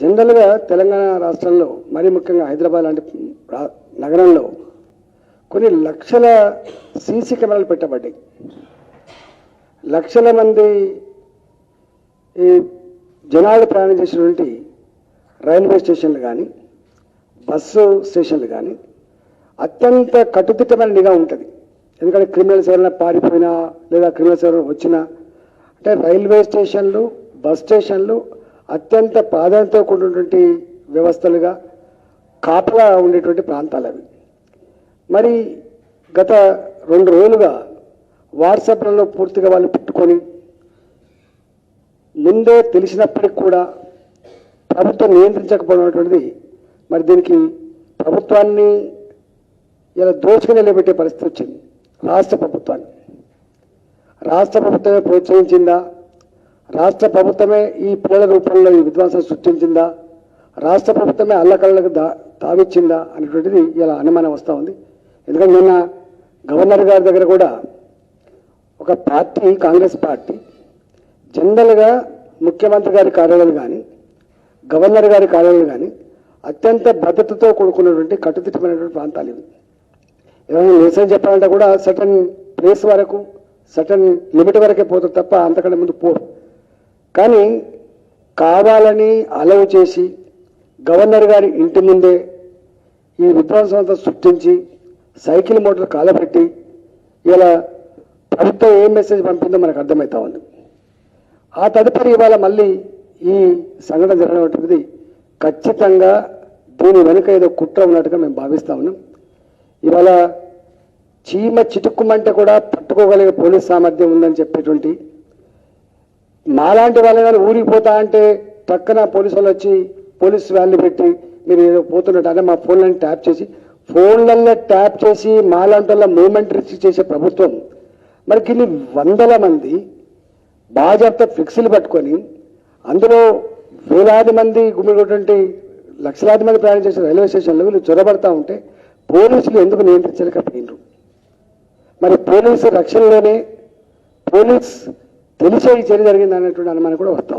జనరల్గా తెలంగాణ రాష్ట్రంలో మరీ ముఖ్యంగా హైదరాబాద్ లాంటి రా- నగరంలో కొన్ని లక్షల సీసీ కెమెరాలు పెట్టబడ్డాయి. లక్షల మంది ఈ జనాలు ప్రయాణం చేసినటువంటి రైల్వే స్టేషన్లు కానీ బస్సు స్టేషన్లు కానీ అత్యంత కట్టుదిట్టమైన నిఘా ఉంటుంది. ఎందుకంటే క్రిమినల్స్ ఎవరైనా పారిపోయినా లేదా క్రిమినల్స్ ఎవరైనా వచ్చినా అంటే రైల్వే స్టేషన్లు బస్ స్టేషన్లు అత్యంత ప్రాధాన్యతతో కూడినటువంటి వ్యవస్థలుగా కాపలా ఉండేటువంటి ప్రాంతాలు అవి మరి గత రెండు రోజులుగా వాట్సాప్లలో పూర్తిగా వాళ్ళు పెట్టుకొని ముందే తెలిసినప్పటికి కూడా ప్రభుత్వం నియంత్రించకపోయినటువంటిది మరి దీనికి ప్రభుత్వాన్ని ఇలా దోచుకుని నిలబెట్టే పరిస్థితి వచ్చింది రాష్ట్ర ప్రభుత్వాన్ని. రాష్ట్ర ప్రభుత్వమే ప్రోత్సహించిందా? రాష్ట్ర ప్రభుత్వమే ఈ పిల్లల రూపంలో ఈ విధ్వంసం సృష్టించిందా? రాష్ట్ర ప్రభుత్వమే అల్లకళ్ళకు దా తావిచ్చిందా అనేటువంటిది ఇలా అనుమానం వస్తూ ఉంది. ఎందుకంటే నిన్న గవర్నర్ గారి దగ్గర కూడా ఒక పార్టీ కాంగ్రెస్ పార్టీ జనరల్గా ముఖ్యమంత్రి గారి కార్యాలయం కానీ గవర్నర్ గారి కార్యాలయం కానీ అత్యంత భద్రతతో కూడుకున్నటువంటి కట్టుదిట్టమైనటువంటి ప్రాంతాలు ఇవి. ఏమైనా నిరసన చెప్పాలంటే కూడా సటన్ ప్లేస్ వరకు సటన్ లిమిట్ వరకే పోతుంది తప్ప అంతకంటే ముందు పోరు. కానీ కావాలని అలవ్ చేసి గవర్నర్ గారి ఇంటి ముందే ఈ విధ్వంసం సృష్టించి సైకిల్ మోటార్ కాలపెట్టి ఇలా ప్రభుత్వం ఏం మెసేజ్ పంపిందో మనకు అర్థమవుతా ఉంది. ఆ తదుపరి ఇవాళ మళ్ళీ ఈ సంఘటన జరగనటువంటిది ఖచ్చితంగా దీని వెనుక ఏదో కుట్ర ఉన్నట్టుగా మేము భావిస్తా ఉన్నాం. ఇవాళ చీమ చిటుక్కుమంటే కూడా పట్టుకోగలిగే పోలీస్ సామర్థ్యం ఉందని చెప్పేటువంటి మాలాంటి వాళ్ళ కానీ ఊరికి పోతా అంటే పక్కన పోలీసు వాళ్ళు వచ్చి పోలీస్ వ్యాన్లు పెట్టి మీరు ఏదో పోతున్నట్టు అంటే మా ఫోన్లను ట్యాప్ చేసి ఫోన్లలో ట్యాప్ చేసి మాలాంటి వాళ్ళ మూమెంట్ రిస్క్ చేసే ప్రభుత్వం. మరి కొన్ని వందల మంది బాజాప్త ఫ్లెక్సీలు పట్టుకొని అందులో వేలాది మంది గుమిగొటువంటి లక్షలాది మంది ప్రయాణం చేసిన రైల్వే స్టేషన్లో వీళ్ళు చొరబడతా ఉంటే పోలీసులు ఎందుకు నియంత్రించలేకపోయినరు? మరి పోలీసు రక్షణలోనే పోలీస్ తెలిసే ఈ చర్య జరిగింది అనేటువంటి అనుమానం కూడా వస్తూ